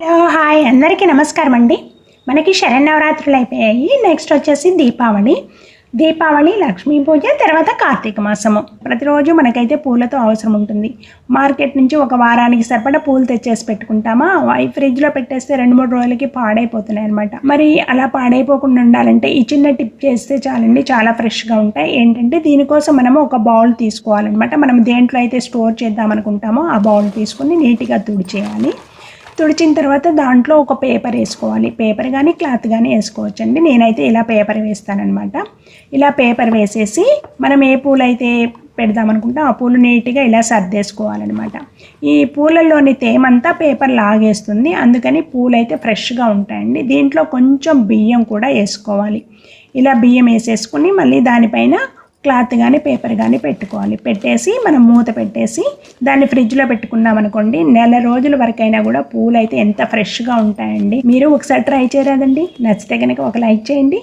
Hello hi. అందరికీ నమస్కారం అండి. మనకి శరన్నవరాత్రులు అయిపోయాయి నెక్స్ట్ వచ్చేసి దీపావళి. దీపావళి లక్ష్మీ పూజ తర్వాత కార్తీక మాసము. ప్రతిరోజు మనకైతే పూలతో అవసరం ఉంటుంది. మార్కెట్ నుంచి ఒక వారానికి సరిపడా పూలు తెచ్చేసి పెట్టుకుంటామా? అవి ఫ్రిడ్జ్లో పెట్టేస్తే రెండు మూడు రోజులకి పాడైపోతున్నాయి అనమాట మరి అలా పాడైపోకుండా ఉండాలంటే ఈ చిన్న టిప్ చేస్తే చాలండి. చాలా ఫ్రెష్గా ఉంటాయి. ఏంటంటే దీనికోసం మనము ఒక బౌల్ తీసుకోవాలన్నమాట. మనం దేంట్లో అయితే స్టోర్ చేద్దాం అనుకుంటామో ఆ బౌల్ తీసుకొని నీట్గా తుడిచేయాలి. తుడిచిన తర్వాత దాంట్లో ఒక పేపర్ వేసుకోవాలి. పేపర్ కానీ క్లాత్ కానీ వేసుకోవచ్చండి. నేనైతే ఇలా పేపర్ వేస్తానమాట ఇలా పేపర్ వేసేసి మనం ఏ పూలు అయితే పెడదామనుకుంటే ఆ పూలు నీట్గా ఇలా సర్దేసుకోవాలన్నమాట. ఈ పూలలోని తేమంతా పేపర్ లాగేస్తుంది. అందుకని పూలు అయితే ఫ్రెష్గా ఉంటాయండి. దీంట్లో కొంచెం బియ్యం కూడా వేసుకోవాలి. ఇలా బియ్యం వేసేసుకుని మళ్ళీ దానిపైన క్లాత్ కానీ పేపర్ కానీ పెట్టుకోవాలి. పెట్టేసి మనం మూత పెట్టేసి దాన్ని ఫ్రిడ్జ్లో పెట్టుకున్నాం అనుకోండి నెల రోజుల వరకైనా కూడా పూలు అయితే ఎంత ఫ్రెష్గా ఉంటాయండి. మీరు ఒకసారి ట్రై చేయరాదండి. నచ్చితే కనుక ఒక లైక్ చేయండి.